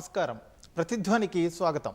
నమస్కారం. ప్రతిధ్వనికి స్వాగతం.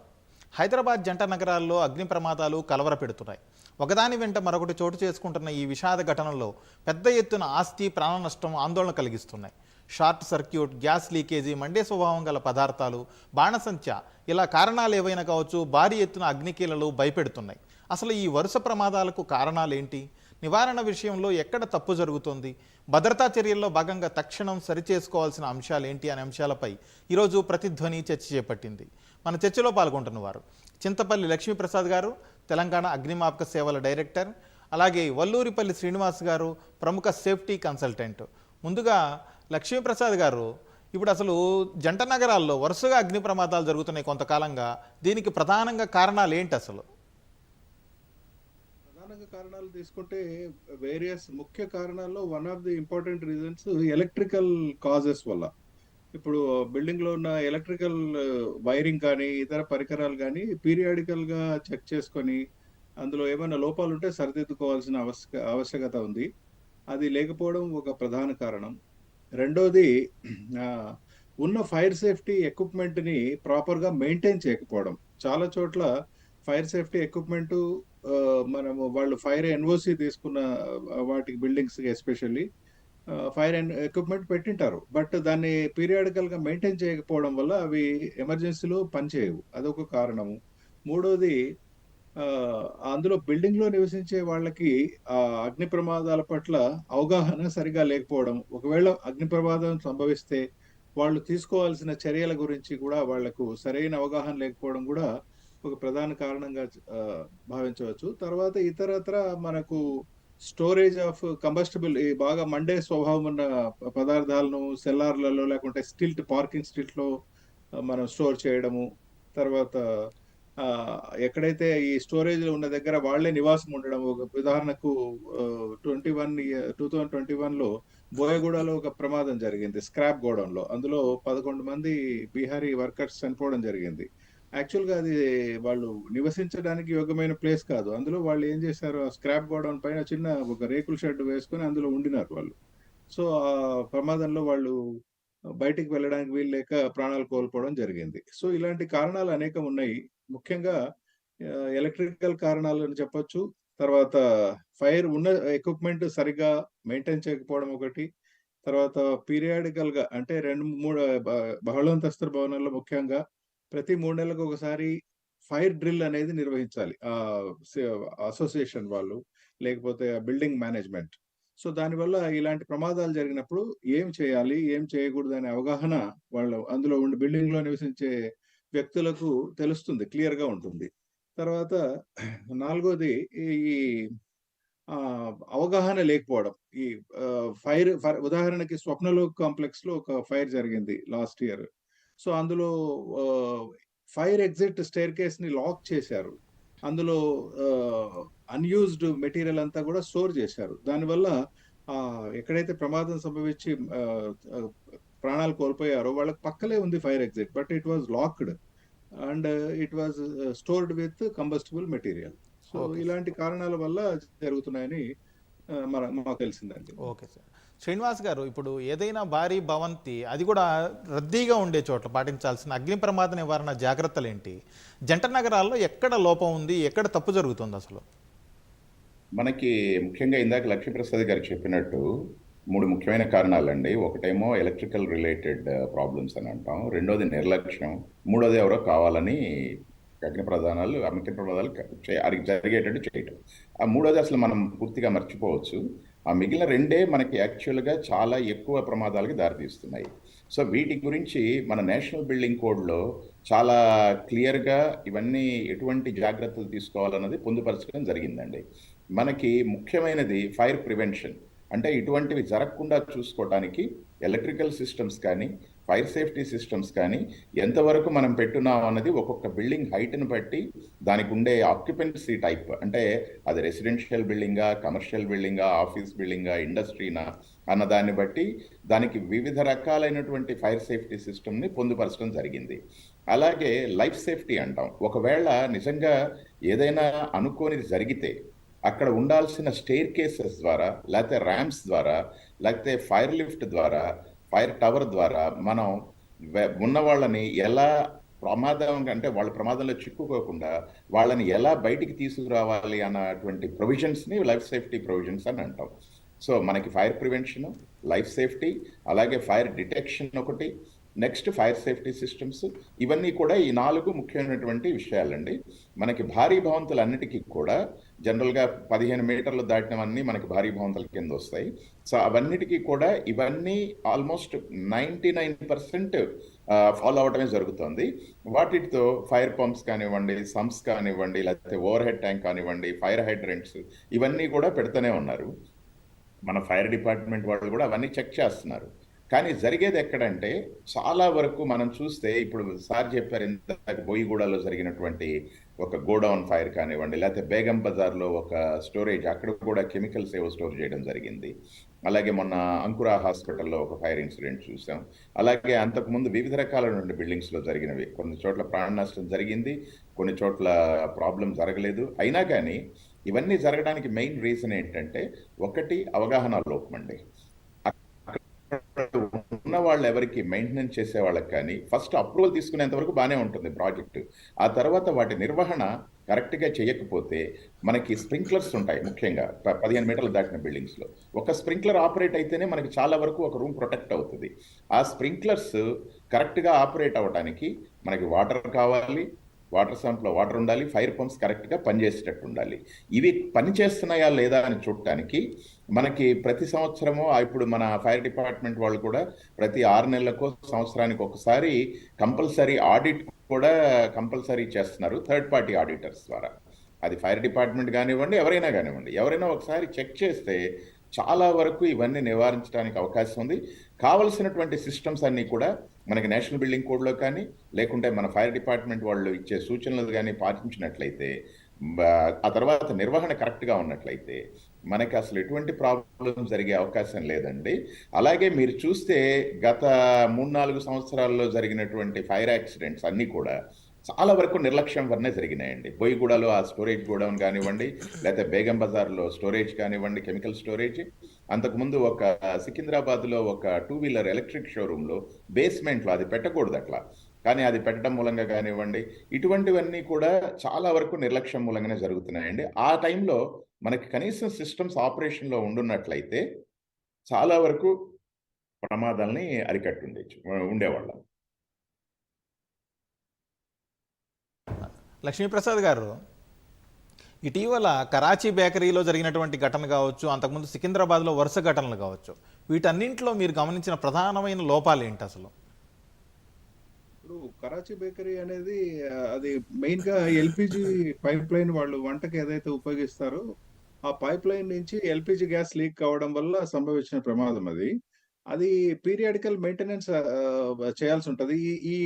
హైదరాబాద్ జంట నగరాల్లో అగ్ని ప్రమాదాలు కలవరపెడుతున్నాయి. ఒకదాని వెంట మరొకటి చోటు చేసుకుంటున్న ఈ విషాద ఘటనలో పెద్ద ఎత్తున ఆస్తి ప్రాణ నష్టం ఆందోళన కలిగిస్తున్నాయి. షార్ట్ సర్క్యూట్ గ్యాస్ లీకేజీ మండే స్వభావం గల పదార్థాలు బాణసంచ ఇలా కారణాలు ఏవైనా కావచ్చు భారీ ఎత్తున అగ్నికీలలు భయపెడుతున్నాయి. అసలు ఈ వరుస ప్రమాదాలకు కారణాలేంటి నివారణ విషయంలో ఎక్కడ తప్పు జరుగుతోంది? భద్రతా చర్యల్లో భాగంగా తక్షణం సరిచేసుకోవాల్సిన అంశాలు ఏంటి అనే అంశాలపై ఈరోజు ప్రతిధ్వని చర్చ చేపట్టింది. మన చర్చలో పాల్గొంటున్న వారు చింతపల్లి లక్ష్మీప్రసాద్ గారు తెలంగాణ అగ్నిమాపక సేవల డైరెక్టర్ అలాగే వల్లూరిపల్లి శ్రీనివాస్ గారు ప్రముఖ సేఫ్టీ కన్సల్టెంట్. ముందుగా లక్ష్మీప్రసాద్ గారు ఇప్పుడు అసలు జంట నగరాల్లో వరుసగా అగ్ని ప్రమాదాలు జరుగుతున్నాయి కొంతకాలంగా. దీనికి ప్రధానంగా కారణాలు ఏంటి అసలు? ప్రధానంగా కారణాలు తీసుకుంటే వేరియస్ ముఖ్య కారణాల్లో one of the important reasons electrical causes వల్ల. ఇప్పుడు బిల్డింగ్లో ఉన్న ఎలక్ట్రికల్ వైరింగ్ కానీ ఇతర పరికరాలు కానీ పీరియాడికల్గా చెక్ చేసుకొని అందులో ఏమైనా లోపాలు ఉంటే సరిదిద్దుకోవాల్సిన ఆవశ్యక ఆవశ్యకత ఉంది. అది లేకపోవడం ఒక ప్రధాన కారణం. రెండోది ఉన్న ఫైర్ సేఫ్టీ ఎక్విప్మెంట్ని ప్రాపర్గా మెయింటైన్ చేయకపోవడం. చాలా చోట్ల ఫైర్ సేఫ్టీ ఎక్విప్మెంట్ మనము వాళ్ళు ఫైర్ ఎన్ఓసి తీసుకున్న వాటికి బిల్డింగ్స్ ఎస్పెషల్లీ ఫైర్ ఎక్విప్మెంట్ పెట్టింటారు. బట్ దాన్ని పీరియాడికల్గా మెయింటైన్ చేయకపోవడం వల్ల అవి ఎమర్జెన్సీలో పనిచేయవు. అదొక కారణము. మూడోది అందులో బిల్డింగ్లో నివసించే వాళ్ళకి ఆ అగ్ని ప్రమాదాల పట్ల అవగాహన సరిగా లేకపోవడం ఒకవేళ అగ్ని ప్రమాదం సంభవిస్తే వాళ్ళు తీసుకోవాల్సిన చర్యల గురించి కూడా వాళ్ళకు సరైన అవగాహన లేకపోవడం కూడా ఒక ప్రధాన కారణంగా భావించవచ్చు. తర్వాత ఇతరత్ర మనకు స్టోరేజ్ ఆఫ్ కంబస్టబుల్ ఈ బాగా మండే స్వభావం ఉన్న పదార్థాలను సెల్లార్లలో లేకుంటే స్టిల్ట్ పార్కింగ్ స్టిల్ట్లో మనం స్టోర్ చేయడము. తర్వాత ఎక్కడైతే ఈ స్టోరేజ్ ఉన్న దగ్గర వాళ్ళే నివాసం ఉండడం. ఒక ఉదాహరణకు twenty one two thousand twenty వన్లో బోయగూడలో ఒక ప్రమాదం జరిగింది స్క్రాప్ గోడౌన్లో. అందులో పదకొండు మంది బీహారీ వర్కర్స్ చనిపోవడం జరిగింది. యాక్చువల్గా అది వాళ్ళు నివసించడానికి యోగ్యమైన ప్లేస్ కాదు. అందులో వాళ్ళు ఏం చేశారు? స్క్రాప్ గోడౌన్ పైన చిన్న ఒక రేకుల షెడ్ వేసుకొని అందులో ఉండినారు వాళ్ళు. సో ఆ ప్రమాదంలో వాళ్ళు బయటికి వెళ్ళడానికి వీలు లేక ప్రాణాలు కోల్పోవడం జరిగింది. సో ఇలాంటి కారణాలు అనేకం ఉన్నాయి. ముఖ్యంగా ఎలక్ట్రికల్ కారణాలు అని చెప్పొచ్చు. తర్వాత ఫైర్ ఉన్న ఎక్విప్మెంట్ సరిగా మెయింటైన్ చేయకపోవడం ఒకటి. తర్వాత పీరియాడికల్గా అంటే రెండు మూడు బ- బహుళంతస్తుల భవనాల్లో ముఖ్యంగా ప్రతి మూడు నెలలకు ఒకసారి ఫైర్ డ్రిల్ అనేది నిర్వహించాలి. అసోసియేషన్ వాళ్ళు లేకపోతే బిల్డింగ్ మేనేజ్మెంట్. సో దానివల్ల ఇలాంటి ప్రమాదాలు జరిగినప్పుడు ఏం చేయాలి ఏం చేయకూడదు అనే అవగాహన వాళ్ళు అందులో ఉండి బిల్డింగ్లో నివసించే వ్యక్తులకు తెలుస్తుంది క్లియర్గా ఉంటుంది. తర్వాత నాలుగోది ఈ అవగాహన లేకపోవడం. ఈ ఫైర్ ఉదాహరణకి స్వప్నలోక్ కాంప్లెక్స్లో ఒక ఫైర్ జరిగింది లాస్ట్ ఇయర్. సో అందులో ఫైర్ ఎగ్జిట్ స్టేర్ కేస్ని లాక్ చేశారు. అందులో అన్యూజ్డ్ మెటీరియల్ అంతా కూడా స్టోర్ చేశారు. దానివల్ల ఆ, ఎక్కడైతే ప్రమాదం సంభవించి ప్రాణాలు కోల్పోయారో వాళ్ళకి పక్కలే ఉంది fire exit but it was locked. And it was stored with combustible material. So. ఇలాంటి కారణాల వల్ల జరుగుతున్నాయని మన మాకు తెలిసిందండి. Okay sir. శ్రీనివాస్ గారు ఇప్పుడు ఏదైనా భారీ భవంతి అది కూడా రద్దీగా ఉండే చోట్ల పాటించాల్సిన అగ్ని ప్రమాద నివారణ జాగ్రత్తలు ఏంటి జంట నగరాల్లో ఎక్కడ లోపం ఉంది ఎక్కడ తప్పు జరుగుతుంది అసలు? మనకి ముఖ్యంగా ఇందాక లక్ష్మీప్రసాద్ గారు చెప్పినట్టు మూడు ముఖ్యమైన కారణాలండి. ఒకటేమో ఎలక్ట్రికల్ రిలేటెడ్ ప్రాబ్లమ్స్ అని అంటాం. రెండోది నిర్లక్ష్యం. మూడోది ఎవరో కావాలని అగ్ని ప్రధానాలు అగ్ని ప్రమాదాలు జరిగేటట్టు చేయటం. ఆ మూడోది అసలు మనం పూర్తిగా మర్చిపోవచ్చు. ఆ మిగిలిన రెండే మనకి యాక్చువల్గా చాలా ఎక్కువ ప్రమాదాలకి దారితీస్తున్నాయి. సో వీటి గురించి మన నేషనల్ బిల్డింగ్ కోడ్లో చాలా క్లియర్గా ఇవన్నీ ఎటువంటి జాగ్రత్తలు తీసుకోవాలన్నది పొందుపరచడం జరిగిందండి. మనకి ముఖ్యమైనది ఫైర్ ప్రివెన్షన్. అంటే ఇటువంటివి జరగకుండా చూసుకోవడానికి ఎలక్ట్రికల్ సిస్టమ్స్ కానీ ఫైర్ సేఫ్టీ సిస్టమ్స్ కానీ ఎంతవరకు మనం పెట్టున్నాం అన్నది ఒక్కొక్క బిల్డింగ్ హైట్ని బట్టి దానికి ఉండే ఆక్యుపెన్సీ టైప్. అంటే అది రెసిడెన్షియల్ బిల్డింగా కమర్షియల్ బిల్డింగా ఆఫీస్ బిల్డింగా ఇండస్ట్రీనా అన్న దాన్ని బట్టి దానికి వివిధ రకాలైనటువంటి ఫైర్ సేఫ్టీ సిస్టమ్ని పొందుపరచడం జరిగింది. అలాగే లైఫ్ సేఫ్టీ అంటాం. ఒకవేళ నిజంగా ఏదైనా అనుకోనిది జరిగితే అక్కడ ఉండాల్సిన స్టేర్ కేసెస్ ద్వారా లేకపోతే ర్యాంప్స్ ద్వారా లేకపోతే ఫైర్ లిఫ్ట్ ద్వారా ఫైర్ టవర్ ద్వారా మనం ఉన్న వాళ్ళని ఎలా ప్రమాదం అంటే వాళ్ళ ప్రమాదంలో చిక్కుకోకుండా వాళ్ళని ఎలా బయటికి తీసుకురావాలి అన్నటువంటి ప్రొవిజన్స్ని లైఫ్ సేఫ్టీ ప్రొవిజన్స్ అని అంటాం. సో మనకి ఫైర్ ప్రివెన్షన్ లైఫ్ సేఫ్టీ అలాగే ఫైర్ డిటెక్షన్ ఒకటి నెక్స్ట్ ఫైర్ సేఫ్టీ సిస్టమ్స్ ఇవన్నీ కూడా ఈ నాలుగు ముఖ్యమైనటువంటి విషయాలండి. మనకి భారీ భవంతులన్నిటికీ కూడా జనరల్గా పదిహేను మీటర్లు దాటినవన్నీ మనకి భారీ భవంతుల కింద వస్తాయి. సో అవన్నిటికీ కూడా ఇవన్నీ almost ninety nine percent follow అవడమే జరుగుతుంది. వాటితో ఫైర్ పంప్స్ కానివ్వండి సమ్స్ కానివ్వండి లేకపోతే ఓవర్ హెడ్ ట్యాంక్ కానివ్వండి ఫైర్ హైడ్రెంట్స్ ఇవన్నీ కూడా పెడుతూనే ఉన్నారు. మన ఫైర్ డిపార్ట్మెంట్ వాళ్ళు కూడా అవన్నీ చెక్ చేస్తున్నారు. కానీ జరిగేది ఎక్కడంటే చాలా వరకు మనం చూస్తే ఇప్పుడు సార్ చెప్పారు ఇంత బోయిగూడలో జరిగినటువంటి ఒక గోడౌన్ ఫైర్ కానివ్వండి లేకపోతే బేగం బజార్లో ఒక స్టోరేజ్ అక్కడ కూడా కెమికల్స్ ఏవో స్టోర్ చేయడం జరిగింది. అలాగే మొన్న అంకురా హాస్పిటల్లో ఒక ఫైర్ ఇన్సిడెంట్ చూసాం. అలాగే అంతకుముందు వివిధ రకాల బిల్డింగ్స్లో జరిగినవి. కొన్ని చోట్ల ప్రాణ నష్టం జరిగింది కొన్ని చోట్ల ప్రాబ్లం జరగలేదు. అయినా కానీ ఇవన్నీ జరగడానికి మెయిన్ రీజన్ ఏంటంటే ఒకటి అవగాహన లోపం అండి ఉన్న వాళ్ళు ఎవరికి మెయింటెనెన్స్ చేసే వాళ్ళకి కానీ ఫస్ట్ అప్రూవల్ తీసుకునేంత వరకు బాగానే ఉంటుంది ప్రాజెక్టు. ఆ తర్వాత వాటి నిర్వహణ కరెక్ట్గా చేయకపోతే మనకి స్ప్రింక్లర్స్ ఉంటాయి ముఖ్యంగా పదిహేను మీటర్లు దాటిన బిల్డింగ్స్లో. ఒక స్ప్రింక్లర్ ఆపరేట్ అయితేనే మనకి చాలా వరకు ఒక రూమ్ ప్రొటెక్ట్ అవుతుంది. ఆ స్ప్రింక్లర్స్ కరెక్ట్గా ఆపరేట్ అవ్వడానికి మనకి వాటర్ కావాలి వాటర్ సంప్లో వాటర్ ఉండాలి ఫైర్ పంప్స్ కరెక్ట్గా పనిచేసేటట్టు ఉండాలి. ఇవి పనిచేస్తున్నాయా లేదా అని చూడటానికి మనకి ప్రతి సంవత్సరము ఇప్పుడు మన ఫైర్ డిపార్ట్మెంట్ వాళ్ళు కూడా ప్రతి ఆరు నెలలకు సంవత్సరానికి ఒకసారి కంపల్సరీ ఆడిట్ కూడా కంపల్సరీ చేస్తున్నారు థర్డ్ పార్టీ ఆడిటర్స్ ద్వారా. అది ఫైర్ డిపార్ట్మెంట్ కానివ్వండి ఎవరైనా కానివ్వండి ఎవరైనా ఒకసారి చెక్ చేస్తే చాలా వరకు ఇవన్నీ నివారించడానికి అవకాశం ఉంది. కావలసినటువంటి సిస్టమ్స్ అన్నీ కూడా మనకి నేషనల్ బిల్డింగ్ కోడ్లో కానీ లేకుంటే మన ఫైర్ డిపార్ట్మెంట్ వాళ్ళు ఇచ్చే సూచనలు కానీ పాటించినట్లయితే ఆ తర్వాత నిర్వహణ కరెక్ట్గా ఉన్నట్లయితే మనకి అసలు ఎటువంటి ప్రాబ్లం జరిగే అవకాశం లేదండి. అలాగే మీరు చూస్తే గత మూడు నాలుగు సంవత్సరాల్లో జరిగినటువంటి ఫైర్ యాక్సిడెంట్స్ అన్నీ కూడా చాలా వరకు నిర్లక్ష్యం వల్లనే జరిగినాయండి. బొయ్యిగూడలో ఆ స్టోరేజ్ గోడౌన్ కానివ్వండి లేకపోతే బేగం బజార్లో స్టోరేజ్ కానివ్వండి కెమికల్ స్టోరేజ్ అంతకుముందు ఒక సికింద్రాబాద్లో ఒక టూ వీలర్ ఎలక్ట్రిక్ షోరూంలో బేస్మెంట్లో అది పెట్టకూడదు అట్లా. కానీ అది పెట్టడం మూలంగా కానివ్వండి ఇటువంటివన్నీ కూడా చాలా వరకు నిర్లక్ష్యం మూలంగానే జరుగుతున్నాయండి. ఆ టైంలో మనకి కనీసం సిస్టమ్స్ ఆపరేషన్లో ఉండున్నట్లయితే చాలా వరకు ప్రమాదాలని అరికట్టుండేచ్చు ఉండేవాళ్ళం. లక్ష్మీప్రసాద్ గారు ఇటీవల కరాచీ బేకరీలో జరిగినటువంటి ఘటన కావచ్చు అంతకుముందు సికింద్రాబాద్లో వరుస ఘటనలు కావచ్చు వీటన్నింటిలో మీరు గమనించిన ప్రధానమైన లోపాలు ఏంటి అసలు? ఇప్పుడు కరాచీ బేకరీ అనేది అది మెయిన్గా ఎల్పిజి పైప్ లైన్ వాళ్ళు వంటకి ఏదైతే ఉపయోగిస్తారో ఆ పైప్ లైన్ నుంచి ఎల్పిజి గ్యాస్ లీక్ కావడం వల్ల సంభవించిన ప్రమాదం అది. అది పీరియాడికల్ మెయింటెనెన్స్ చేయాల్సి ఉంటుంది. ఈ ఈ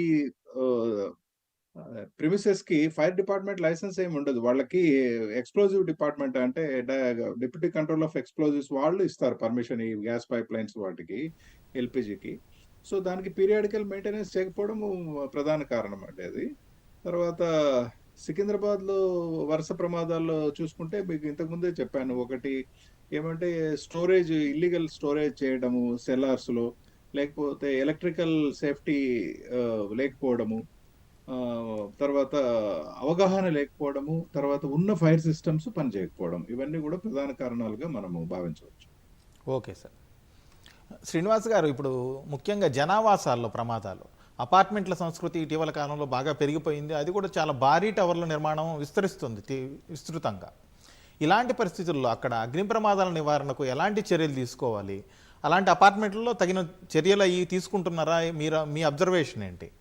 ప్రిమిసెస్కి ఫైర్ డిపార్ట్మెంట్ లైసెన్స్ ఏమి ఉండదు. వాళ్ళకి ఎక్స్ప్లోజివ్ డిపార్ట్మెంట్ అంటే డిప్యూటీ కంట్రోల్ ఆఫ్ ఎక్స్ప్లోజివ్స్ వాళ్ళు ఇస్తారు పర్మిషన్ ఈ గ్యాస్ పైప్ లైన్స్ వాటికి ఎల్పిజికి సో దానికి పీరియాడికల్ మెయింటెనెన్స్ చేయకపోవడం ప్రధాన కారణం అండి అది. తర్వాత సికింద్రాబాద్లో వరుస ప్రమాదాల్లో చూసుకుంటే మీకు ఇంతకుముందే చెప్పాను. ఒకటి ఏమంటే స్టోరేజ్ ఇల్లీగల్ స్టోరేజ్ చేయడము సెల్లార్స్లో లేకపోతే ఎలక్ట్రికల్ సేఫ్టీ లేకపోవడము తర్వాత అవగాహన లేకపోవడము తర్వాత ఉన్న ఫైర్ సిస్టమ్స్ పనిచేయకపోవడం ఇవన్నీ కూడా ప్రధాన కారణాలుగా మనము భావించవచ్చు. Okay sir. శ్రీనివాస్ గారు ఇప్పుడు ముఖ్యంగా జనావాసాల్లో ప్రమాదాలు అపార్ట్మెంట్ల సంస్కృతి ఇటీవల కాలంలో బాగా పెరిగిపోయింది. అది కూడా చాలా భారీ టవర్ల నిర్మాణం విస్తరిస్తుంది విస్తృతంగా. ఇలాంటి పరిస్థితుల్లో అక్కడ అగ్ని ప్రమాదాల నివారణకు ఎలాంటి చర్యలు తీసుకోవాలి? అలాంటి అపార్ట్మెంట్లలో తగిన చర్యలు అవి తీసుకుంటున్నారా? మీరు మీ అబ్జర్వేషన్ ఏంటి?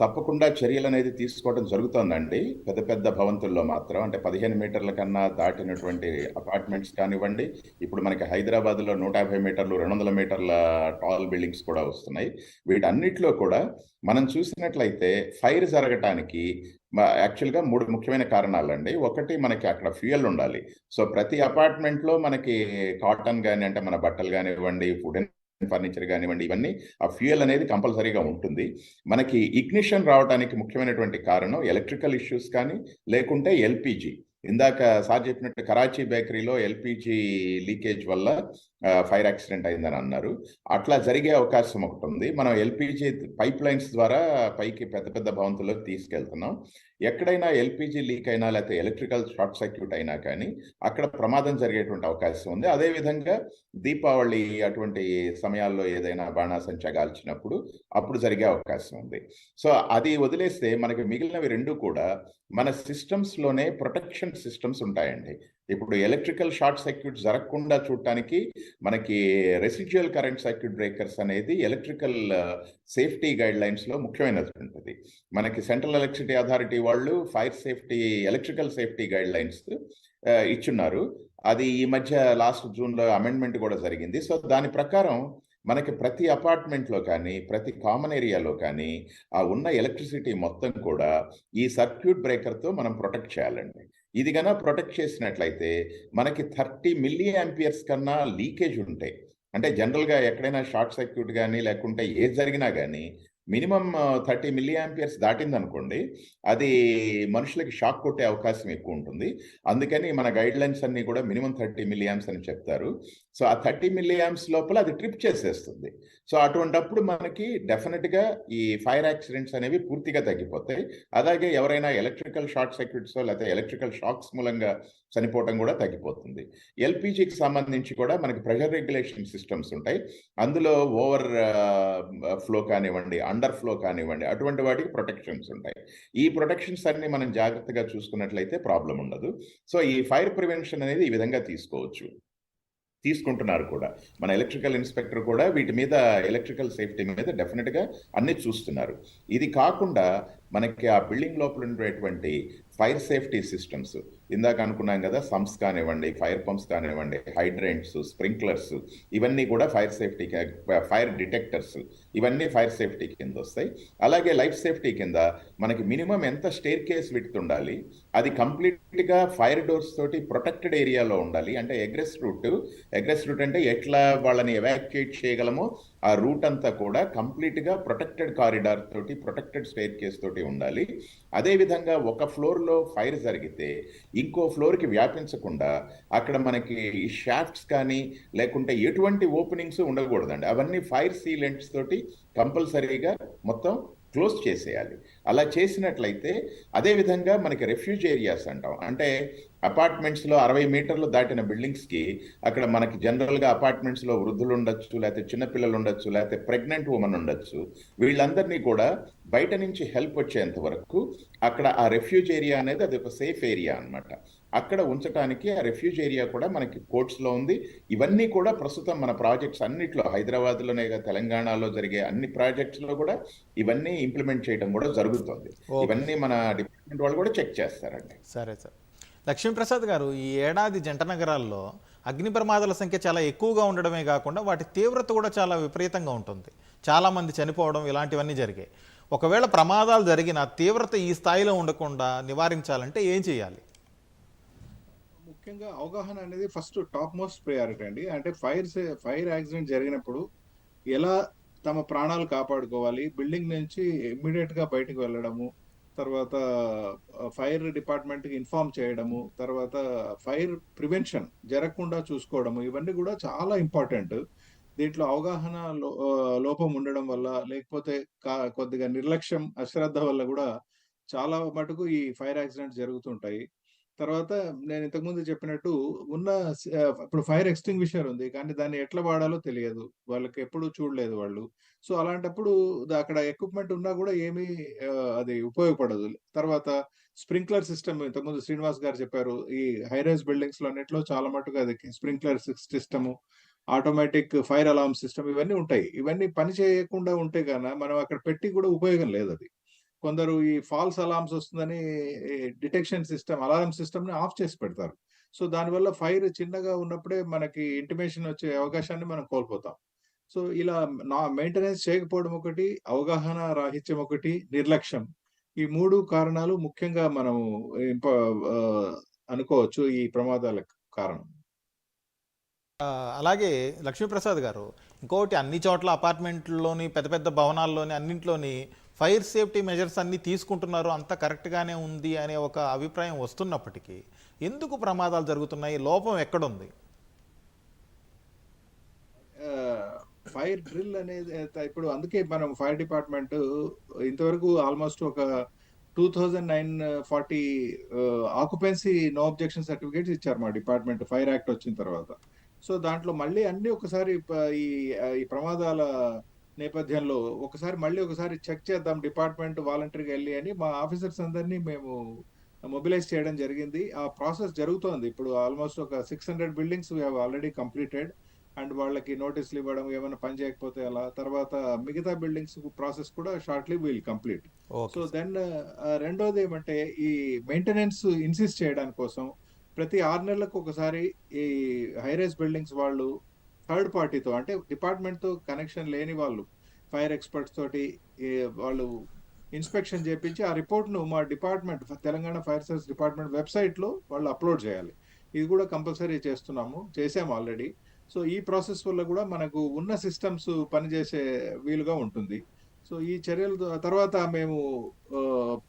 తప్పకుండా చర్యలు అనేది తీసుకోవడం జరుగుతోందండి. పెద్ద పెద్ద భవంతుల్లో మాత్రం అంటే పదిహేను మీటర్ల కన్నా దాటినటువంటి అపార్ట్మెంట్స్ కానివ్వండి ఇప్పుడు మనకి హైదరాబాద్లో నూట యాభై మీటర్లు రెండు వందల మీటర్ల టాల్ బిల్డింగ్స్ కూడా వస్తున్నాయి. వీటన్నిటిలో కూడా మనం చూసినట్లయితే ఫైర్ జరగటానికి యాక్చువల్గా మూడు ముఖ్యమైన కారణాలండి. ఒకటి మనకి అక్కడ ఫ్యూయల్ ఉండాలి. సో ప్రతి అపార్ట్మెంట్లో మనకి కాటన్ కానీ అంటే మన బట్టలు కానివ్వండి ఫుడ్ ఫర్నిచర్ కానివ్వండి ఇవన్నీ ఆ ఫ్యూయల్ అనేది కంపల్సరీగా ఉంటుంది. మనకి ఇగ్నిషన్ రావడానికి ముఖ్యమైనటువంటి కారణం ఎలక్ట్రికల్ ఇష్యూస్ కానీ లేకుంటే ఎల్పిజి. ఇందాక సార్ చెప్పినట్టు కరాచీ బేకరీలో ఎల్పిజి లీకేజ్ వల్ల ఫైర్ యాక్సిడెంట్ అయిందని అన్నారు. అట్లా జరిగే అవకాశం ఒకటి ఉంది. మనం ఎల్పిజి పైప్ లైన్స్ ద్వారా పైకి పెద్ద పెద్ద భవంతుల్లోకి తీసుకెళ్తున్నాం. ఎక్కడైనా ఎల్పిజి లీక్ అయినా లేకపోతే ఎలక్ట్రికల్ షార్ట్ సర్క్యూట్ అయినా కానీ అక్కడ ప్రమాదం జరిగేటువంటి అవకాశం ఉంది. అదేవిధంగా దీపావళి అటువంటి సమయాల్లో ఏదైనా బాణాసంచా కాల్చినప్పుడు అప్పుడు జరిగే అవకాశం ఉంది. సో అది వదిలేస్తే మనకి మిగిలినవి రెండు కూడా మన సిస్టమ్స్లోనే ప్రొటెక్షన్ సిస్టమ్స్ ఉంటాయండి. ఇప్పుడు ఎలక్ట్రికల్ షార్ట్ సర్క్యూట్ జరగకుండా చూడటానికి మనకి రెసిడ్యువల్ కరెంట్ సర్క్యూట్ బ్రేకర్స్ అనేది ఎలక్ట్రికల్ సేఫ్టీ గైడ్ లైన్స్లో ముఖ్యమైనది ఉంటుంది. మనకి సెంట్రల్ ఎలక్ట్రిసిటీ అథారిటీ వాళ్ళు fire safety electrical safety guidelines ఇచ్చున్నారు. అది ఈ మధ్య లాస్ట్ జూన్లో అమెండ్మెంట్ కూడా జరిగింది. సో దాని ప్రకారం మనకి ప్రతి అపార్ట్మెంట్లో కానీ ప్రతి కామన్ ఏరియాలో కానీ ఆ ఉన్న ఎలక్ట్రిసిటీ మొత్తం కూడా ఈ సర్క్యూట్ బ్రేకర్తో మనం ప్రొటెక్ట్ చేయాలండి. ఇది కన్నా ప్రొటెక్ట్ చేసినట్లయితే మనకి థర్టీ మిల్లీ యాంపియర్స్ కన్నా లీకేజ్ ఉంటాయి. అంటే జనరల్గా ఎక్కడైనా షార్ట్ సర్క్యూట్ కానీ లేకుంటే ఏది జరిగినా కానీ మినిమం థర్టీ మిల్లీ యాంపియర్స్ దాటింది అనుకోండి అది మనుషులకి షాక్ కొట్టే అవకాశం ఎక్కువ ఉంటుంది. అందుకని మన గైడ్ లైన్స్ అన్నీ కూడా మినిమం థర్టీ మిల్లీ యాంప్స్ అని చెప్తారు. సో ఆ థర్టీ మిల్లీ లోపల అది ట్రిప్ చేసేస్తుంది. సో అటువంటప్పుడు మనకి డెఫినెట్గా ఈ ఫైర్ యాక్సిడెంట్స్ అనేవి పూర్తిగా తగ్గిపోతాయి. అలాగే ఎవరైనా ఎలక్ట్రికల్ షార్ట్ సర్క్యూట్స్ లేకపోతే ఎలక్ట్రికల్ షాక్స్ మూలంగా చనిపోవటం కూడా తగ్గిపోతుంది. ఎల్పిజికి సంబంధించి కూడా మనకి ప్రెషర్ రెగ్యులేషన్ సిస్టమ్స్ ఉంటాయి. అందులో ఓవర్ ఫ్లో కానివ్వండి అండర్ ఫ్లో కానివ్వండి అటువంటి వాటికి ప్రొటెక్షన్స్ ఉంటాయి. ఈ ప్రొటెక్షన్స్ అన్ని మనం జాగ్రత్తగా చూసుకున్నట్లయితే ప్రాబ్లం ఉండదు. సో ఈ ఫైర్ ప్రివెన్షన్ అనేది ఈ విధంగా తీసుకోవచ్చు. తీసుకుంటున్నారు కూడా. మన ఎలక్ట్రికల్ ఇన్స్పెక్టర్ కూడా వీటి మీద ఎలక్ట్రికల్ సేఫ్టీ మీద డెఫినెట్గా అన్ని చూస్తున్నారు. ఇది కాకుండా మనకి ఆ బిల్డింగ్ లోపల ఉండేటువంటి ఫైర్ సేఫ్టీ సిస్టమ్స్ ఇందాక అనుకున్నాం కదా సంప్స్ కానివ్వండి ఫైర్ పంప్స్ కానివ్వండి హైడ్రెంట్స్ స్ప్రింక్లర్స్ ఇవన్నీ కూడా ఫైర్ సేఫ్టీ ఫైర్ డిటెక్టర్స్ ఇవన్నీ ఫైర్ సేఫ్టీ కింద వస్తాయి. అలాగే లైఫ్ సేఫ్టీ కింద మనకి మినిమం ఎంత స్టేర్ కేస్ విడుతు ఉండాలి అది కంప్లీట్గా ఫైర్ డోర్స్ తోటి ప్రొటెక్టెడ్ ఏరియాలో ఉండాలి. అంటే ఎగ్రెస్ రూట్ ఎగ్రెస్ రూట్ అంటే ఎట్లా వాళ్ళని ఎవాక్యుయేట్ చేయగలమో ఆ రూట్ అంతా కూడా కంప్లీట్గా ప్రొటెక్టెడ్ కారిడార్ తోటి ప్రొటెక్టెడ్ స్టేర్ కేస్ తోటి ఉండాలి. అదే విధంగా ఒక ఫ్లోర్లో ఫైర్ జరిగితే ఇంకో ఫ్లోర్కి వ్యాపించకుండా అక్కడ మనకి షాఫ్ట్స్ కానీ లేకుంటే ఎటువంటి ఓపెనింగ్స్ ఉండకూడదండి. అవన్నీ ఫైర్ సీలెంట్స్ తోటి కంపల్సరీగా మొత్తం క్లోజ్ చేసేయాలి. అలా చేసినట్లయితే అదే విధంగా మనకి రెఫ్యూజ్ ఏరియాస్ అంటాం. అంటే అపార్ట్మెంట్స్లో అరవై మీటర్లు దాటిన బిల్డింగ్స్కి అక్కడ మనకి జనరల్గా అపార్ట్మెంట్స్లో వృద్ధులు ఉండొచ్చు లేకపోతే చిన్నపిల్లలు ఉండొచ్చు లేకపోతే ప్రెగ్నెంట్ ఉమెన్ ఉండొచ్చు. వీళ్ళందరినీ కూడా బయట నుంచి హెల్ప్ వచ్చేంత వరకు అక్కడ ఆ రెఫ్యూజ్ ఏరియా అనేది అది ఒక సేఫ్ ఏరియా అన్నమాట. అక్కడ ఉంచడానికి ఆ రెఫ్యూజ్ ఏరియా కూడా మనకి కోర్ట్స్లో ఉంది. ఇవన్నీ కూడా ప్రస్తుతం మన ప్రాజెక్ట్స్ అన్నిట్లో హైదరాబాద్లోనే కాదు, తెలంగాణలో జరిగే అన్ని ప్రాజెక్ట్స్లో కూడా ఇవన్నీ ఇంప్లిమెంట్ చేయడం కూడా జరుగుతుంది. ఇవన్నీ మన డిపార్ట్మెంట్ వాళ్ళు కూడా చెక్ చేస్తారండి. సరే సార్. లక్ష్మీప్రసాద్ గారు ఈ ఏడాది జంట నగరాల్లో అగ్ని ప్రమాదాల సంఖ్య చాలా ఎక్కువగా ఉండడమే కాకుండా వాటి తీవ్రత కూడా చాలా విపరీతంగా ఉంటుంది. చాలామంది చనిపోవడం ఇలాంటివన్నీ జరిగాయి ఒకవేళ ప్రమాదాలు జరిగిన తీవ్రత ఈ స్థాయిలో ఉండకుండా నివారించాలంటే ఏం చేయాలి? ముఖ్యంగా అవగాహన అనేది ఫస్ట్ టాప్ మోస్ట్ ప్రయారిటీ అండి. అంటే ఫైర్ ఫైర్ యాక్సిడెంట్ జరిగినప్పుడు ఎలా తమ ప్రాణాలు కాపాడుకోవాలి బిల్డింగ్ నుంచి ఇమ్మీడియట్గా బయటకు వెళ్ళడము తర్వాత ఫైర్ డిపార్ట్మెంట్కి ఇన్ఫార్మ్ చేయడము తర్వాత ఫైర్ ప్రివెన్షన్ జరగకుండా చూసుకోవడము ఇవన్నీ కూడా చాలా ఇంపార్టెంట్. దీంట్లో అవగాహన లోపం ఉండడం వల్ల లేకపోతే కా- కొద్దిగా నిర్లక్ష్యం అశ్రద్ధ వల్ల కూడా చాలా మటుకు ఈ ఫైర్ యాక్సిడెంట్ జరుగుతుంటాయి. తర్వాత నేను ఇంతకుముందు చెప్పినట్టు ఉన్న ఇప్పుడు ఫైర్ ఎక్స్టింగ్విషర్ ఉంది. కానీ దాన్ని ఎట్లా వాడాలో తెలియదు. వాళ్ళకి ఎప్పుడు చూడలేదు వాళ్ళు. సో అలాంటప్పుడు అక్కడ ఎక్విప్మెంట్ ఉన్నా కూడా ఏమీ అది ఉపయోగపడదు. తర్వాత స్ప్రింక్లర్ సిస్టమ్ ఇంతకుముందు శ్రీనివాస్ గారు చెప్పారు. ఈ హైరైజ్ బిల్డింగ్స్లో అన్నిట్లో చాలా మటుకు అది sprinkler system automatic fire alarm system ఇవన్నీ ఉంటాయి. ఇవన్నీ పని చేయకుండా ఉంటే గాన మనం అక్కడ పెట్టి కూడా ఉపయోగం లేదు అది. కొందరు ఈ ఫాల్స్ అలార్మ్స్ వస్తుందని డిటెక్షన్ సిస్టమ్ అలారం సిస్టమ్ని ఆఫ్ చేసి పెడతారు. సో దానివల్ల ఫైర్ చిన్నగా ఉన్నప్పుడే మనకి ఇంటిమేషన్ వచ్చే అవకాశాన్ని మనం కోల్పోతాం. సో ఇలా నా మెయింటెనెన్స్ చేయకపోవడం ఒకటి అవగాహన రాహిత్యం ఒకటి నిర్లక్ష్యం. ఈ మూడు కారణాలు ముఖ్యంగా మనం అనుకోవచ్చు ఈ ప్రమాదాలకు కారణం. అలాగే లక్ష్మీప్రసాద్ గారు ఇంకోటి అన్ని చోట్ల అపార్ట్మెంట్లోని పెద్ద పెద్ద భవనాల్లోని అన్నింటిలోని ఫైర్ సేఫ్టీ మెజర్స్ అన్ని తీసుకుంటున్నారు అంత కరెక్ట్గానే ఉంది అనే ఒక అభిప్రాయం వస్తున్నప్పటికీ ఎందుకు ప్రమాదాలు జరుగుతున్నాయి? లోపం ఎక్కడుంది? ఫైర్ డ్రిల్ అనేది ఇప్పుడు అందుకే మనం ఫైర్ డిపార్ట్మెంట్ ఇంతవరకు ఆల్మోస్ట్ ఒక two thousand nine forty occupancy no objection certificates ఇచ్చారు మా డిపార్ట్మెంట్ ఫైర్ యాక్ట్ వచ్చిన తర్వాత. సో దాంట్లో మళ్ళీ అన్ని ఒకసారి ఈ ఈ ప్రమాదాల నేపథ్యంలో ఒకసారి మళ్ళీ ఒకసారి చెక్ చేద్దాం డిపార్ట్మెంట్ వాలంటరీగా వెళ్ళి అని మా ఆఫీసర్స్ అందరినీ మేము మొబిలైజ్ చేయడం జరిగింది. ఆ ప్రాసెస్ జరుగుతోంది. ఇప్పుడు ఆల్మోస్ట్ ఒక six hundred buildings we already completed and వాళ్ళకి నోటీసులు ఇవ్వడం ఏమైనా పని చేయకపోతే అలా. తర్వాత మిగతా బిల్డింగ్స్ ప్రాసెస్ కూడా shortly will complete. So then రెండోది ఏమంటే ఈ మెయింటెనెన్స్ ఇన్సిస్ట్ చేయడానికి కోసం ప్రతి ఆరు నెలలకు ఒకసారి ఈ హైరైజ్ బిల్డింగ్స్ వాళ్ళు థర్డ్ పార్టీతో అంటే డిపార్ట్మెంట్తో కనెక్షన్ లేని వాళ్ళు ఫైర్ ఎక్స్పర్ట్స్ తోటి వాళ్ళు ఇన్స్పెక్షన్ చేపించి ఆ రిపోర్ట్ను మా department Telangana fire service department వెబ్సైట్లో వాళ్ళు అప్లోడ్ చేయాలి. ఇది కూడా కంపల్సరీ చేస్తున్నాము చేసాము ఆల్రెడీ. సో ఈ ప్రాసెస్ వల్ల కూడా మనకు ఉన్న సిస్టమ్స్ పనిచేసే వీలుగా ఉంటుంది. సో ఈ చర్యల తర్వాత మేము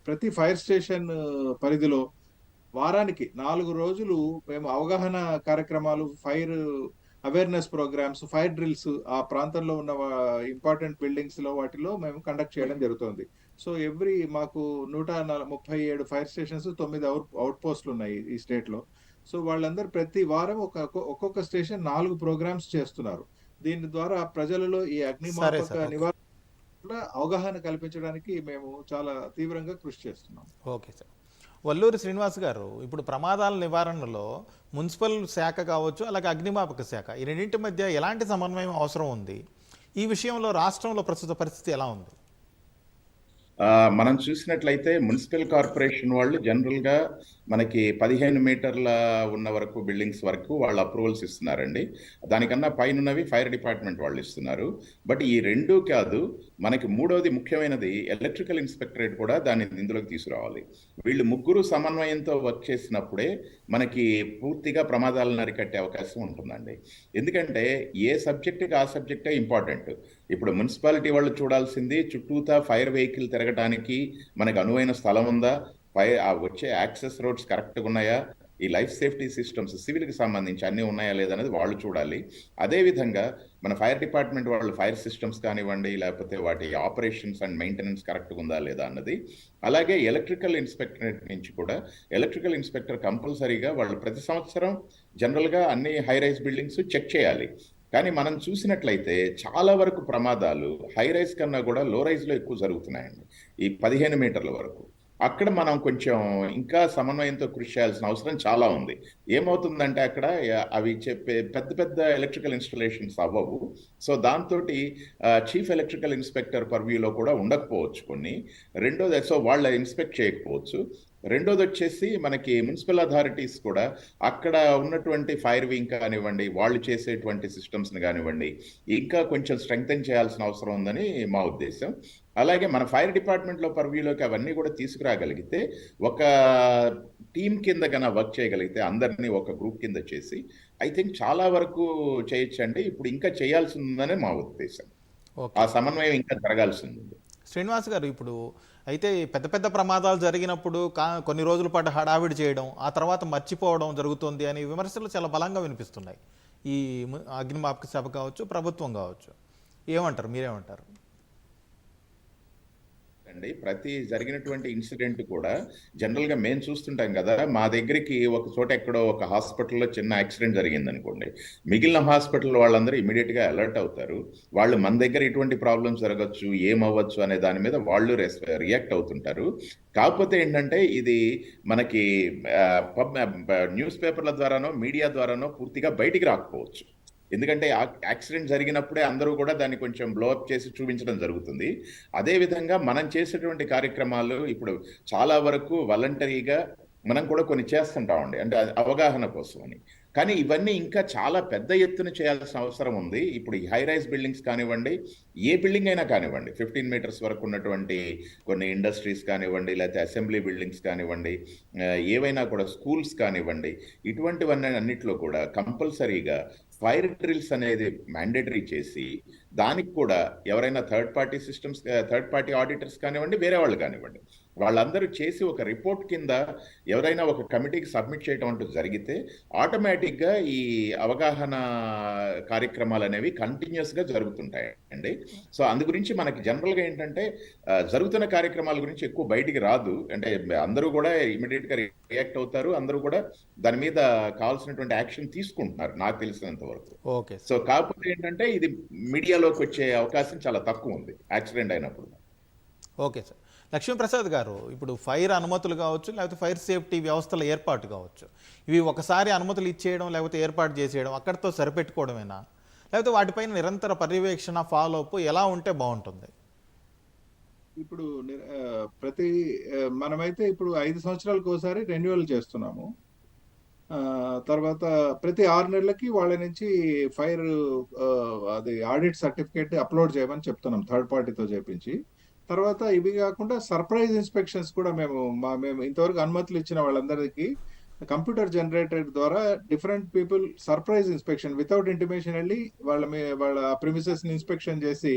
ప్రతి ఫైర్ స్టేషన్ పరిధిలో వారానికి నాలుగు రోజులు మేము అవగాహన కార్యక్రమాలు fire awareness programmes fire drills ఆ ప్రాంతంలో ఉన్న ఇంపార్టెంట్ బిల్డింగ్స్లో వాటిలో మేము కండక్ట్ చేయడం జరుగుతుంది. సో ఎవ్రీ మాకు నూట ముప్పై ఏడు ఫైర్ స్టేషన్స్ తొమ్మిది అవుట్ అవుట్ పోస్టులు ఉన్నాయి ఈ స్టేట్లో. సో వాళ్ళందరూ ప్రతి వారం ఒక ఒక్కొక్క స్టేషన్ నాలుగు ప్రోగ్రామ్స్ చేస్తున్నారు. దీని ద్వారా ప్రజలలో ఈ అగ్నిమాపక. నివారణ అవగాహన కల్పించడానికి మేము చాలా తీవ్రంగా కృషి చేస్తున్నాం. Okay sir. వల్లూరి శ్రీనివాస్ గారు ఇప్పుడు ప్రమాదాల నివారణలో మున్సిపల్ శాఖ కావచ్చు అలాగే అగ్నిమాపక శాఖ ఈ రెండింటి మధ్య ఎలాంటి సమన్వయం అవసరం ఉంది? ఈ విషయంలో రాష్ట్రంలో ప్రస్తుత పరిస్థితి ఎలా ఉంది? మనం చూసినట్లయితే మున్సిపల్ కార్పొరేషన్ వాళ్ళు జనరల్గా మనకి పదిహేను మీటర్ల ఉన్న వరకు బిల్డింగ్స్ వరకు వాళ్ళు అప్రూవల్స్ ఇస్తున్నారండి. దానికన్నా పైన ఉన్నవి ఫైర్ డిపార్ట్మెంట్ వాళ్ళు ఇస్తున్నారు. బట్ ఈ రెండూ కాదు మనకి మూడవది ముఖ్యమైనది ఎలక్ట్రికల్ ఇన్స్పెక్టరేట్ కూడా దాన్ని ఇందులోకి తీసుకురావాలి. వీళ్ళు ముగ్గురు సమన్వయంతో వర్క్ చేసినప్పుడే మనకి పూర్తిగా ప్రమాదాలను అరికట్టే అవకాశం ఉంటుందండి. ఎందుకంటే ఏ సబ్జెక్టుకి ఆ సబ్జెక్టే ఇంపార్టెంట్ ఇప్పుడు మున్సిపాలిటీ వాళ్ళు చూడాల్సింది చుట్టూతా ఫైర్ వెహికల్ తిరగటానికి మనకు అనువైన స్థలం ఉందా? ఫైర్ ఆ వచ్చే యాక్సెస్ రోడ్స్ కరెక్ట్గా ఉన్నాయా? ఈ లైఫ్ సేఫ్టీ సిస్టమ్స్ సివిల్కి సంబంధించి అన్నీ ఉన్నాయా లేదనేది వాళ్ళు చూడాలి. అదేవిధంగా మన ఫైర్ డిపార్ట్మెంట్ వాళ్ళు ఫైర్ సిస్టమ్స్ కానివ్వండి లేకపోతే వాటి ఆపరేషన్స్ అండ్ మెయింటెనెన్స్ కరెక్ట్గా ఉందా లేదా అన్నది. అలాగే ఎలక్ట్రికల్ ఇన్స్పెక్టరేట్ నుంచి కూడా ఎలక్ట్రికల్ ఇన్స్పెక్టర్ కంపల్సరీగా వాళ్ళు ప్రతి సంవత్సరం జనరల్గా అన్ని హై రైస్ బిల్డింగ్స్ చెక్ చేయాలి. కానీ మనం చూసినట్లయితే చాలా వరకు ప్రమాదాలు హై రైస్ కన్నా కూడా లో రైజ్లో ఎక్కువ జరుగుతున్నాయండి. ఈ పదిహేను మీటర్ల వరకు. అక్కడ మనం కొంచెం ఇంకా సమన్వయంతో కృషి చేయాల్సిన అవసరం చాలా ఉంది. ఏమవుతుందంటే అక్కడ అవి చెప్పే పెద్ద పెద్ద ఎలక్ట్రికల్ ఇన్స్టలేషన్స్ అవ్వవు. సో దాంతో చీఫ్ ఎలక్ట్రికల్ ఇన్స్పెక్టర్ పర్వ్యూలో కూడా ఉండకపోవచ్చు కొన్ని. రెండోది సో వాళ్ళ ఇన్స్పెక్ట్ చేయకపోవచ్చు. రెండోది వచ్చేసి మనకి మున్సిపల్ అథారిటీస్ కూడా అక్కడ ఉన్నటువంటి ఫైర్ వింగ్ కానివ్వండి వాళ్ళు చేసేటువంటి సిస్టమ్స్ని కానివ్వండి ఇంకా కొంచెం స్ట్రెంగ్తన్ చేయాల్సిన అవసరం ఉందని మా ఉద్దేశం అలాగే మన ఫైర్ డిపార్ట్మెంట్లో పర్వ్యూలోకి అవన్నీ కూడా తీసుకురాగలిగితే ఒక టీం కింద కన్నా వర్క్ చేయగలిగితే అందరినీ ఒక గ్రూప్ కింద చేసి ఐ థింక్ చాలా వరకు చేయొచ్చండి. ఇప్పుడు ఇంకా చేయాల్సి ఉందని మా ఉద్దేశం. ఆ సమన్వయం ఇంకా జరగాల్సి ఉంది శ్రీనివాస్ గారు ఇప్పుడు అయితే పెద్ద పెద్ద ప్రమాదాలు జరిగినప్పుడు కా కొన్ని రోజుల పాటు హడావిడి చేయడం ఆ తర్వాత మర్చిపోవడం జరుగుతుంది అని విమర్శలు చాలా బలంగా వినిపిస్తున్నాయి. ఈ అగ్నిమాపక సభ కావచ్చు ప్రభుత్వం కావచ్చు. ఏమంటారు? మీరేమంటారు? అండి. ప్రతి జరిగినటువంటి ఇన్సిడెంట్ కూడా జనరల్గా మేము చూస్తుంటాం కదా మా దగ్గరికి ఒక చోట ఎక్కడో ఒక హాస్పిటల్లో చిన్న యాక్సిడెంట్ జరిగింది అనుకోండి మిగిలిన హాస్పిటల్ వాళ్ళందరూ ఇమీడియట్గా అలర్ట్ అవుతారు. వాళ్ళు మన దగ్గర ఇటువంటి ప్రాబ్లమ్స్ జరగచ్చు ఏమవ్వచ్చు అనే దాని మీద వాళ్ళు రియాక్ట్ అవుతుంటారు. కాకపోతే ఏంటంటే ఇది మనకి న్యూస్ పేపర్ల ద్వారానో మీడియా ద్వారానో పూర్తిగా బయటికి రాకపోవచ్చు. ఎందుకంటే యాక్సిడెంట్ జరిగినప్పుడే అందరూ కూడా దాన్ని కొంచెం బ్లోఅప్ చేసి చూపించడం జరుగుతుంది. అదేవిధంగా మనం చేసేటువంటి కార్యక్రమాలు ఇప్పుడు చాలా వరకు వాలంటరీగా మనం కూడా కొన్ని చేస్తుంటామండి. అంటే అవగాహన కోసం అని. కానీ ఇవన్నీ ఇంకా చాలా పెద్ద ఎత్తున చేయాల్సిన అవసరం ఉంది. ఇప్పుడు ఈ హై రైజ్ బిల్డింగ్స్ కానివ్వండి ఏ బిల్డింగ్ అయినా కానివ్వండి ఫిఫ్టీన్ మీటర్స్ వరకు ఉన్నటువంటి కొన్ని ఇండస్ట్రీస్ కానివ్వండి లేకపోతే అసెంబ్లీ బిల్డింగ్స్ కానివ్వండి ఏవైనా కూడా స్కూల్స్ కానివ్వండి ఇటువంటివన్నీ అన్నిట్లో కూడా కంపల్సరీగా ఫైర్ డ్రిల్స్ అనేది మ్యాండేటరీ చేసి దానికి కూడా ఎవరైనా third party systems third party auditors కానివ్వండి వేరే వాళ్ళు కానివ్వండి వాళ్ళందరూ చేసి ఒక రిపోర్ట్ కింద ఎవరైనా ఒక కమిటీకి సబ్మిట్ చేయడం అంటూ జరిగితే ఆటోమేటిక్గా ఈ అవగాహన కార్యక్రమాలు అనేవి కంటిన్యూస్గా జరుగుతుంటాయి అండి సో అందు గురించి మనకి జనరల్గా ఏంటంటే జరుగుతున్న కార్యక్రమాల గురించి ఎక్కువ బయటికి రాదు. అంటే అందరూ కూడా ఇమీడియట్గా రియాక్ట్ అవుతారు. అందరూ కూడా దాని మీద కావాల్సినటువంటి యాక్షన్ తీసుకుంటున్నారు నాకు తెలిసినంత వరకు. ఓకే. సో కాకపోతే ఏంటంటే ఇది మీడియాలోకి వచ్చే అవకాశం చాలా తక్కువ ఉంది. యాక్సిడెంట్ అయినప్పుడు. Okay sir. లక్ష్మీప్రసాద్ గారు ఇప్పుడు ఫైర్ అనుమతులు కావచ్చు లేకపోతే ఫైర్ సేఫ్టీ వ్యవస్థల ఏర్పాటు కావచ్చు. ఇవి ఒకసారి అనుమతులు ఇచ్చేయడం లేకపోతే ఏర్పాటు చేసేయడం అక్కడితో సరిపెట్టుకోవడమేనా? లేకపోతే వాటిపైన నిరంతర పర్యవేక్షణ ఫాలో అప్ ఎలా ఉంటే బాగుంటుంది? ఇప్పుడు ప్రతి మనమైతే ఇప్పుడు ఐదు సంవత్సరాలకు ఒకసారి రెన్యువల్ చేస్తున్నాము. తర్వాత ప్రతి ఆరు నెలలకి వాళ్ళ నుంచి ఫైర్ అది ఆడిట్ సర్టిఫికేట్ అప్లోడ్ చేయమని చెప్తున్నాం థర్డ్ పార్టీతో చేపించి. తర్వాత ఇవి కాకుండా సర్ప్రైజ్ ఇన్స్పెక్షన్స్ కూడా మేము మా మేము ఇంతవరకు అనుమతులు ఇచ్చిన వాళ్ళందరికీ కంప్యూటర్ జనరేటెడ్ ద్వారా different people surprise inspection without intimation వెళ్ళి వాళ్ళ మీ వాళ్ళ ప్రిమిసెస్ ఇన్స్పెక్షన్ చేసి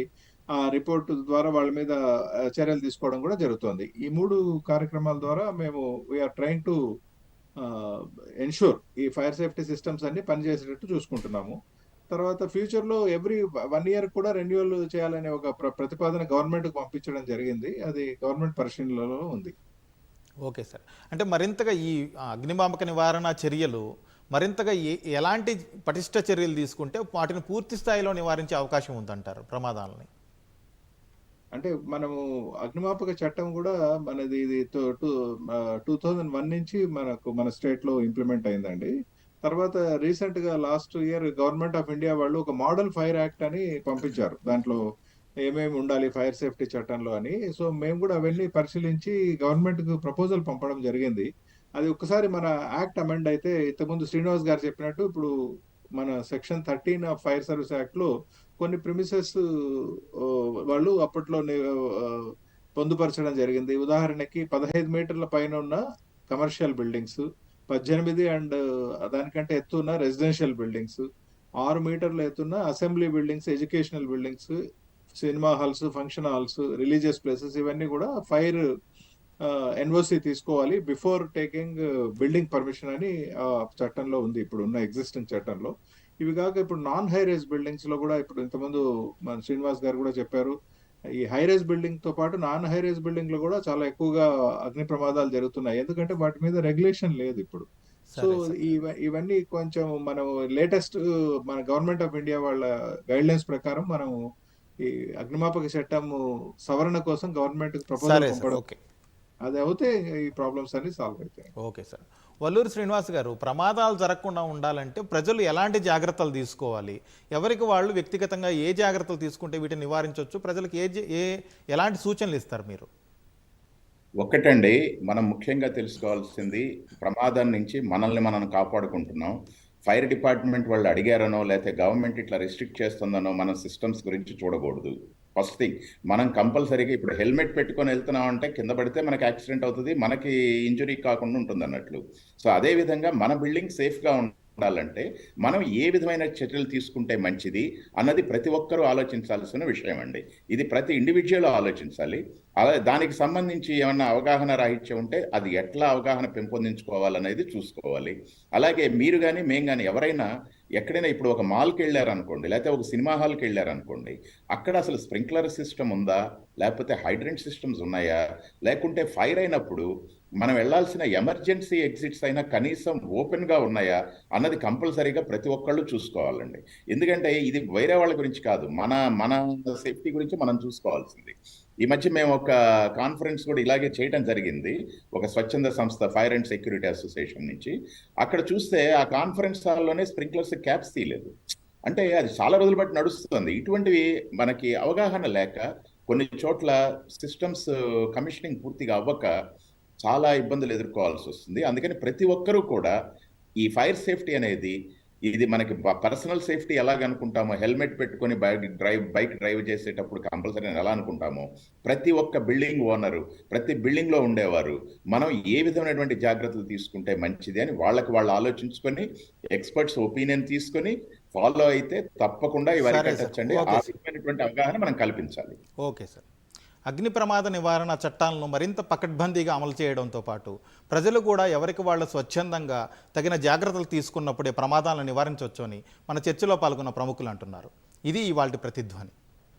ఆ రిపోర్ట్ ద్వారా వాళ్ళ మీద చర్యలు తీసుకోవడం కూడా జరుగుతుంది. ఈ మూడు కార్యక్రమాల ద్వారా మేము we are train to ensure ఈ ఫైర్ సేఫ్టీ సిస్టమ్స్ అన్ని పనిచేసేటట్టు చూసుకుంటున్నాము. తర్వాత ఫ్యూచర్లో ఎవ్రీ వన్ ఇయర్ కూడా రెన్యువల్ చేయాలనే ఒక ప్ర- ప్రతిపాదన గవర్నమెంట్కు పంపించడం జరిగింది. అది గవర్నమెంట్ పరిశీలనలో ఉంది. ఓకే సార్ అంటే మరింతగా ఈ ఆ, అగ్నిమాపక నివారణ చర్యలు మరింతగా ఎలాంటి పటిష్ట చర్యలు తీసుకుంటే వాటిని పూర్తి స్థాయిలో నివారించే అవకాశం ఉందంటారు ప్రమాదాలని? అంటే మనము అగ్నిమాపక చట్టం కూడా మనది ఇది టూ థౌజండ్ వన్ నుంచి మనకు మన స్టేట్లో ఇంప్లిమెంట్ అయిందండి. తర్వాత రీసెంట్గా last year government of India వాళ్ళు ఒక మోడల్ ఫైర్ యాక్ట్ అని పంపించారు. దాంట్లో ఏమేమి ఉండాలి ఫైర్ సేఫ్టీ చట్టంలో అని. సో మేము కూడా అవన్నీ పరిశీలించి గవర్నమెంట్కు ప్రపోజల్ పంపడం జరిగింది. అది ఒకసారి మన యాక్ట్ అమెండ్ అయితే ఇంతకుముందు శ్రీనివాస్ గారు చెప్పినట్టు ఇప్పుడు మన section thirteen of fire service యాక్ట్లో కొన్ని ప్రిమిసెస్ వాళ్ళు అప్పట్లో పొందుపరచడం జరిగింది. ఉదాహరణకి పదహైదు మీటర్ల పైన ఉన్న కమర్షియల్ బిల్డింగ్స్ పద్దెనిమిది అండ్ దానికంటే ఎత్తున్న రెసిడెన్షియల్ బిల్డింగ్స్. ఆరు మీటర్ల ఎత్తున్న assembly buildings educational buildings cinema halls function halls religious places ఇవన్నీ కూడా ఫైర్ ఎన్ఓసి తీసుకోవాలి బిఫోర్ టేకింగ్ బిల్డింగ్ పర్మిషన్ అని చట్టంలో ఉంది. ఇప్పుడు ఉన్న ఎగ్జిస్టింగ్ చట్టంలో. ఇవి కాక ఇప్పుడు నాన్ హై రేజ్ బిల్డింగ్స్లో కూడా ఇప్పుడు ఇంతకుముందు మన శ్రీనివాస్ గారు కూడా చెప్పారు. ఈ హై రైజ్ బిల్డింగ్తో పాటు నాన్ హై రైజ్ బిల్డింగ్లో కూడా చాలా ఎక్కువగా అగ్ని ప్రమాదాలు జరుగుతున్నాయి. ఎందుకంటే వాటి మీద రెగ్యులేషన్ లేదు ఇప్పుడు. సో ఇవన్నీ కొంచెం మనం లేటెస్ట్ మన గవర్నమెంట్ ఆఫ్ ఇండియా వాళ్ళ గైడ్ లైన్స్ ప్రకారం మనం ఈ అగ్నిమాపక చట్టం సవరణ కోసం గవర్నమెంట్ ప్రపోజల్ అది అవుతే ఈ ప్రాబ్లమ్స్ అన్ని సాల్వ్ అవుతాయి. Okay sir. వల్లూరు శ్రీనివాస్ గారు ప్రమాదాలు జరగకుండా ఉండాలంటే ప్రజలు ఎలాంటి జాగ్రత్తలు తీసుకోవాలి? ఎవరికి వాళ్ళు వ్యక్తిగతంగా ఏ జాగ్రత్తలు తీసుకుంటే వీటిని నివారించవచ్చు? ప్రజలకు ఏ ఏ ఎలాంటి సూచనలు ఇస్తారు మీరు? ఒక్కటండి మనం ముఖ్యంగా తెలుసుకోవాల్సింది ప్రమాదం నుంచి మనల్ని మనం కాపాడుకుంటున్నాం. ఫైర్ డిపార్ట్మెంట్ వాళ్ళు అడిగారనో లేకపోతే గవర్నమెంట్ ఇట్లా రిస్ట్రిక్ట్ చేస్తుందనో మనం సిస్టమ్స్ గురించి చూడకూడదు. First thing. మనం కంపల్సరీగా ఇప్పుడు హెల్మెట్ పెట్టుకొని వెళ్తున్నాం అంటే కింద పడితే మనకి యాక్సిడెంట్ అవుతుంది మనకి ఇంజురీ కాకుండా ఉంటుంది అన్నట్లు. సో అదే విధంగా మన బిల్డింగ్ సేఫ్గా ఉండాలంటే మనం ఏ విధమైన చర్యలు తీసుకుంటే మంచిది అన్నది ప్రతి ఒక్కరూ ఆలోచించాల్సిన విషయం అండి. ఇది ప్రతి ఇండివిజువల్ ఆలోచించాలి. అలా దానికి సంబంధించి ఏమన్నా అవగాహన రాహిత్యం ఉంటే అది ఎట్లా అవగాహన పెంపొందించుకోవాలనేది చూసుకోవాలి. అలాగే మీరు కానీ మేము కానీ ఎవరైనా ఎక్కడైనా ఇప్పుడు ఒక మాల్కి వెళ్ళారనుకోండి లేకపోతే ఒక సినిమా హాల్కి వెళ్ళారనుకోండి అక్కడ అసలు స్ప్రింక్లర్ సిస్టమ్ ఉందా? లేకపోతే హైడ్రెంట్ సిస్టమ్స్ ఉన్నాయా? లేకుంటే ఫైర్ అయినప్పుడు మనం వెళ్ళాల్సిన ఎమర్జెన్సీ ఎగ్జిట్స్ అయినా కనీసం ఓపెన్గా ఉన్నాయా అన్నది కంపల్సరీగా ప్రతి ఒక్కళ్ళు చూసుకోవాలండి. ఎందుకంటే ఇది వేరే వాళ్ళ గురించి కాదు మన మన సేఫ్టీ గురించి మనం చూసుకోవాల్సింది. ఈ మధ్య మేము ఒక కాన్ఫరెన్స్ కూడా ఇలాగే చేయడం జరిగింది. ఒక స్వచ్ఛంద సంస్థ ఫైర్ అండ్ సెక్యూరిటీ అసోసియేషన్ నుంచి. అక్కడ చూస్తే ఆ కాన్ఫరెన్స్ హాల్లోనే స్ప్రింక్లర్స్ క్యాప్స్ తీయలేదు. అంటే అది చాలా రోజులు బట్టి నడుస్తుంది. ఇటువంటివి మనకి అవగాహన లేక కొన్ని చోట్ల సిస్టమ్స్ కమిషనింగ్ పూర్తిగా అవ్వక చాలా ఇబ్బందులు ఎదుర్కోవాల్సి వస్తుంది అందుకని ప్రతి ఒక్కరూ కూడా ఈ ఫైర్ సేఫ్టీ అనేది ఇది మనకి పర్సనల్ సేఫ్టీ ఎలాగ అనుకుంటామో హెల్మెట్ పెట్టుకొని బైక్ డ్రైవ్ బైక్ డ్రైవ్ చేసేటప్పుడు కంపల్సరీ ఎలా అనుకుంటామో ప్రతి ఒక్క బిల్డింగ్ ఓనరు ప్రతి బిల్డింగ్లో ఉండేవారు మనం ఏ విధమైనటువంటి జాగ్రత్తలు తీసుకుంటే మంచిది అని వాళ్ళకి వాళ్ళు ఆలోచించుకొని ఎక్స్పర్ట్స్ ఒపీనియన్ తీసుకొని ఫాలో అయితే తప్పకుండా ఇవి సరే సార్. అరికట్టచ్చండి ఓకే ఆ సార్. విధమైనటువంటి అవగాహన మనం కల్పించాలి ఓకే సార్ అగ్ని ప్రమాద నివారణ చట్టాలను మరింత పకడ్బందీగా అమలు చేయడంతో పాటు ప్రజలు కూడా ఎవరికి వాళ్ళ స్వచ్ఛందంగా తగిన జాగ్రత్తలు తీసుకున్నప్పుడే ప్రమాదాలను నివారించవచ్చు అని మన చర్చలో పాల్గొన్న ప్రముఖులు అంటున్నారు. ఇది ఇవాళ ప్రతిధ్వని.